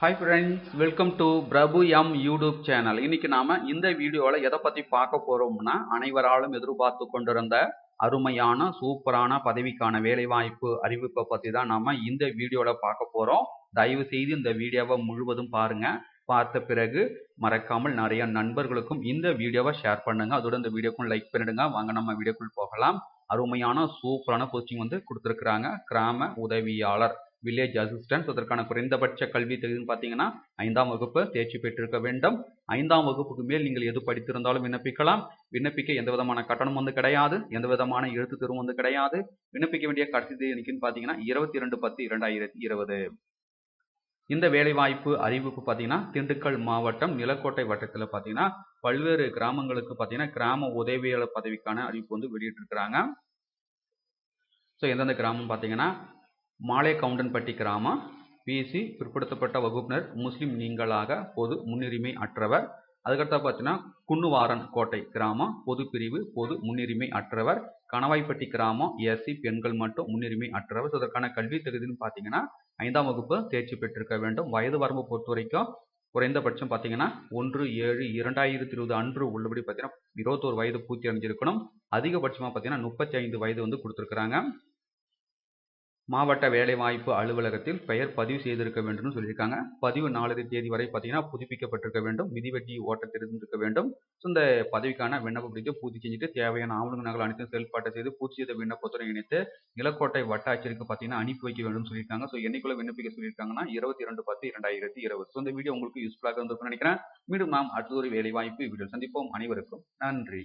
Hi friends welcome to Prabhu M YouTube channel இன்னைக்கு நாம இந்த வீடியோவில் எதை பற்றி பார்க்க போறோம்னா அனைவராலும் எதிர்பார்த்து கொண்டிருந்த அருமையான சூப்பரான பதவிக்கான வேலைவாய்ப்பு அறிவிப்பை பற்றி தான் நாம இந்த வீடியோவில் பார்க்க போறோம். தயவு செய்து இந்த வீடியோவை முழுவதும் பாருங்க. பார்த்த பிறகு மறக்காமல் நிறைய நண்பர்களுக்கும் இந்த வீடியோவை ஷேர் பண்ணுங்க. அதோட இந்த வீடியோக்கும் லைக் பண்ணிடுங்க. வாங்க நம்ம வீடியோக்குள் போகலாம். அருமையான சூப்பரான கோச்சிங் வந்து கொடுத்துருக்குறாங்க கிராம உதவியாளர். வில்லேஜ் அசிஸ்டன்ஸ் அதற்கான குறைந்தபட்ச கல்வி தகுதின்னு பார்த்தீங்கன்னா ஐந்தாம் வகுப்பு தேர்ச்சி பெற்றிருக்க வேண்டும். ஐந்தாம் வகுப்புக்கு மேல் நீங்கள் எது படித்திருந்தாலும் விண்ணப்பிக்கலாம். விண்ணப்பிக்க எந்த விதமான கட்டணம் வந்து கிடையாது. எந்த விதமான எழுத்து தேர்வும் வந்து கிடையாது. விண்ணப்பிக்க வேண்டிய கடைசி தேதி என்னைக்குன்னு பார்த்தீங்கன்னா இருபத்தி ரெண்டு பத்து இரண்டாயிரத்தி இருபது. இந்த வேலைவாய்ப்பு அறிவிப்பு பார்த்தீங்கன்னா திண்டுக்கல் மாவட்டம் நிலக்கோட்டை வட்டத்தில் பார்த்தீங்கன்னா பல்வேறு கிராமங்களுக்கு பார்த்தீங்கன்னா கிராம உதவியாளர் பதவிக்கான அறிவிப்பு வந்து வெளியிட்டிருக்கிறாங்க. ஸோ எந்தெந்த கிராமம் பார்த்தீங்கன்னா மாலை கவுண்டன்பட்டி கிராமம் பிசி பிற்படுத்தப்பட்ட வகுப்பினர் முஸ்லீம் நீங்களாக பொது முன்னுரிமை அற்றவர். அதுக்கடுத்தா பார்த்தீங்கன்னா குன்னுவாரன் கோட்டை கிராமம் பொது பிரிவு பொது முன்னுரிமை அற்றவர். கணவாய்ப்பட்டி கிராமம் எஸ்சி பெண்கள் மட்டும் முன்னுரிமை அற்றவர். ஸோ அதற்கான கல்வி தகுதின்னு பார்த்தீங்கன்னா ஐந்தாம் வகுப்பு தேர்ச்சி பெற்றிருக்க வேண்டும். வயது வரம்பு பொறுத்த வரைக்கும் குறைந்தபட்சம் பார்த்தீங்கன்னா ஒன்று ஏழு இரண்டாயிரத்தி இருபது அன்று உள்ளபடி பார்த்தீங்கன்னா இருபத்தோரு வயது பூர்த்தி அடைஞ்சிருக்கணும். அதிகபட்சமாக பார்த்தீங்கன்னா முப்பத்தி ஐந்து வயது வந்து கொடுத்துருக்குறாங்க. மாவட்ட வேலைவாய்ப்பு அலுவலகத்தில் பெயர் பதிவு செய்திருக்க வேண்டும் சொல்லியிருக்காங்க. பதிவு நாலரை தேதி வரை பார்த்தீங்கன்னா புதுப்பிக்கப்பட்டிருக்க வேண்டும். மிதிவெட்டி ஓட்ட தெரிந்திருக்க வேண்டும். ஸோ இந்த பதவிக்கான விண்ணப்ப பிடித்து பூர்த்தி செஞ்சுட்டு தேவையான ஆவணங்கள் அனைத்தும் செயல்பாட்டை செய்து பூர்த்தி செய்த விண்ணப்பத்துடன் இணைத்து நிலக்கோட்டை வட்டாட்சியருக்கு பார்த்தீங்கன்னா அனுப்பி வைக்க வேண்டும் சொல்லியிருக்காங்க. ஸோ என்னைக்குள்ள விண்ணப்பிக்க சொல்லியிருக்காங்கன்னா இருபத்தி ரெண்டு பத்து இரண்டாயிரத்தி இருபது. ஸோ இந்த வீடியோ உங்களுக்கு யூஸ்ஃபுல்லாக இருந்திருக்கும்னு நினைக்கிறேன். மீண்டும் நாம் அடுத்த ஒரு வேலைவாய்ப்பு வீடியோ சந்திப்போம். அனைவருக்கும் நன்றி.